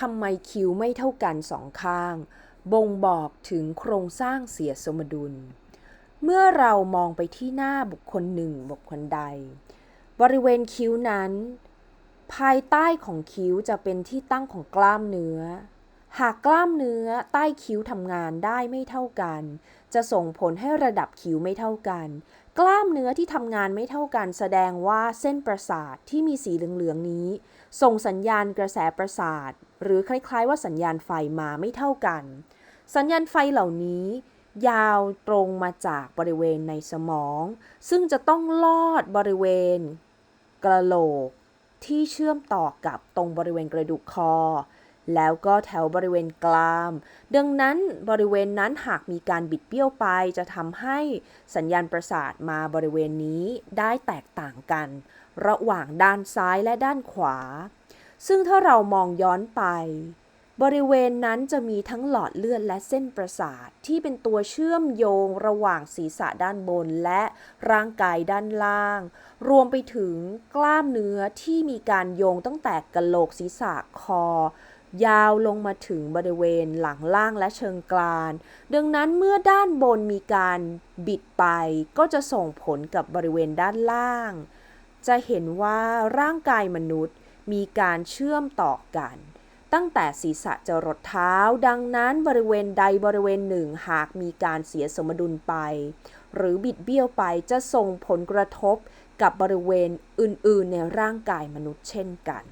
ทำไมคิ้วไม่เท่ากันสองข้าง บ่งบอกถึงโครงสร้างเสียสมดุล เมื่อเรามองไปที่หน้าบุคคลหนึ่งบุคคลใด บริเวณคิ้วนั้น ภายใต้ของคิ้วจะเป็นที่ตั้งของกล้ามเนื้อ หากกล้ามเนื้อใต้คิ้วทำงานได้ไม่เท่ากัน จะส่งผลให้ระดับคิ้วไม่เท่ากัน กล้ามเนื้อที่ทำงานไม่เท่ากัน แสดงว่าเส้นประสาทที่มีสีเหลืองๆนี้ ส่งสัญญาณกระแสประสาท หรือคล้ายๆ ว่าสัญญาณไฟมาไม่เท่ากัน สัญญาณไฟเหล่านี้ ยาวตรงมาจากบริเวณในสมอง ซึ่งจะต้องลอดบริเวณ กระโหลก ที่เชื่อมต่อกับตรงบริเวณกระดูกคอ แล้วก็แถวบริเวณกราม ดังนั้นบริเวณนั้นหากมีการบิดเบี้ยวไป จะทำให้สัญญาณประสาทมาบริเวณนี้ได้แตกต่างกัน ระหว่างด้านซ้ายและด้านขวา ซึ่งถ้าเรามองย้อนไป บริเวณนั้นจะมีทั้งหลอดเลือดและเส้นประสาทที่เป็นตัวเชื่อมโยงระหว่างศีรษะด้านบนและร่างกายด้านล่าง รวมไปถึงกล้ามเนื้อที่มีการโยงตั้งแต่กะโหลกศีรษะคอ ยาวลงมาถึงบริเวณหลังล่างและเชิงกราน ดังนั้นเมื่อด้านบนมีการบิดไป ก็จะส่งผลกับบริเวณด้านล่าง จะเห็นว่าร่างกายมนุษย์มีการเชื่อมต่อกัน ตั้งแต่ศีรษะจรดเท้า ดังนั้นบริเวณใดบริเวณหนึ่งหากมีการเสียสมดุลไป หรือบิดเบี้ยวไปจะส่งผลกระทบกับบริเวณอื่น ๆ ในร่างกายมนุษย์เช่นกัน